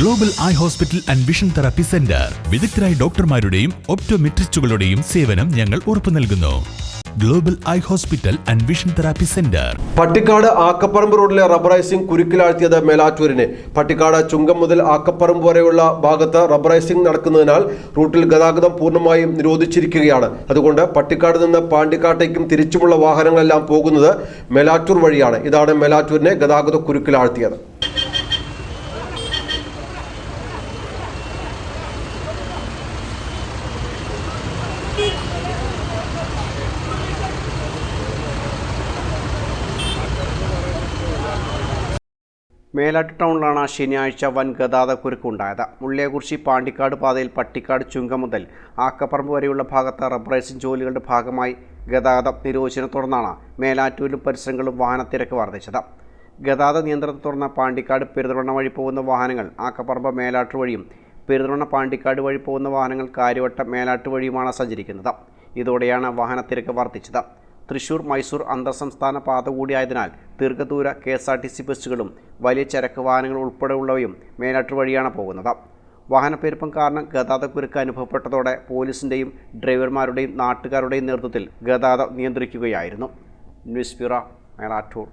Global Eye Hospital and Vision Therapy Centre വിദഗ്ധരായ ഡോക്ടർമാരുടെയും ഒപ്റ്റോമെട്രിസ്റ്റുകളുടെയും സേവനം ഞങ്ങൾ ഉറപ്പു നൽകുന്നു. Global Eye Hospital and Vision Therapy Centre Pattikkad Akkaparamba റോഡിലെ റബ്ബറൈസിംഗ് കുരുക്കിലാഴ്ത്തിയത് മേലാറ്റൂരിനെ. പട്ടിക്കാട് ചുങ്കം മുതൽ ആക്കപ്പറമ്പ് വരെയുള്ള ഭാഗത്ത് റബ്ബറൈസിംഗ് നടക്കുന്നതിനാൽ റൂട്ടിൽ ഗതാഗതം പൂർണമായും നിരോധിച്ചിരിക്കുകയാണ്. അതുകൊണ്ട് പട്ടിക്കാട് നിന്ന് പാണ്ടിക്കാട്ടേക്കും തിരിച്ചുമുള്ള വാഹനങ്ങളെല്ലാം പോകുന്നത് മേലാറ്റൂർ വഴിയാണ്. ഇതാണ് മേലാറ്റൂരിനെ ഗതാഗത കുരുക്കിലാഴ്ത്തിയത്. മേലാട്ട് ടൗണിലാണ് ശനിയാഴ്ച വൻ ഗതാഗത മുള്ളിയകുറിശി പാണ്ടിക്കാട് പാതയിൽ പട്ടിക്കാട് ചുങ്കം മുതൽ ആക്കപ്പറമ്പ് വരെയുള്ള ഭാഗത്ത് റബ്ബറൈസിംഗ് ജോലികളുടെ ഭാഗമായി ഗതാഗതം നിരോധിച്ചതിനെ തുടർന്നാണ് മേലാറ്റൂരിലും പരിസരങ്ങളിലും വാഹനത്തിരക്ക് വർദ്ധിച്ചത്. ഗതാഗത നിയന്ത്രണത്തെ തുടർന്ന് പാണ്ടിക്കാട് പെരുതവണ്ണ വഴി പോകുന്ന വാഹനങ്ങൾ ആക്കപ്പറമ്പ് മേലാട്ട് വഴിയും പെരുതവണ്ണ പാണ്ടിക്കാട് വഴി പോകുന്ന വാഹനങ്ങൾ കാര്യവട്ടം മേലാട്ട് വഴിയുമാണ് സഞ്ചരിക്കുന്നത്. ഇതോടെയാണ് വാഹനത്തിരക്ക് വർദ്ധിച്ചത്. തൃശൂർ മൈസൂർ അന്തർ സംസ്ഥാന പാത കൂടിയായതിനാൽ ദീർഘദൂര K S R T C ബസ്സുകളും വലിയ ചരക്ക് വാഹനങ്ങൾ ഉൾപ്പെടെയുള്ളവയും മേനാട്ടു വഴിയാണ് പോകുന്നത്. വാഹനപ്പെരുപ്പം കാരണം ഗതാഗതക്കുരുക്ക് അനുഭവപ്പെട്ടതോടെ പോലീസിന്റെയും ഡ്രൈവർമാരുടെയും നാട്ടുകാരുടെയും നേതൃത്വത്തിൽ ഗതാഗതം നിയന്ത്രിക്കുകയായിരുന്നു. News bureau Melattur.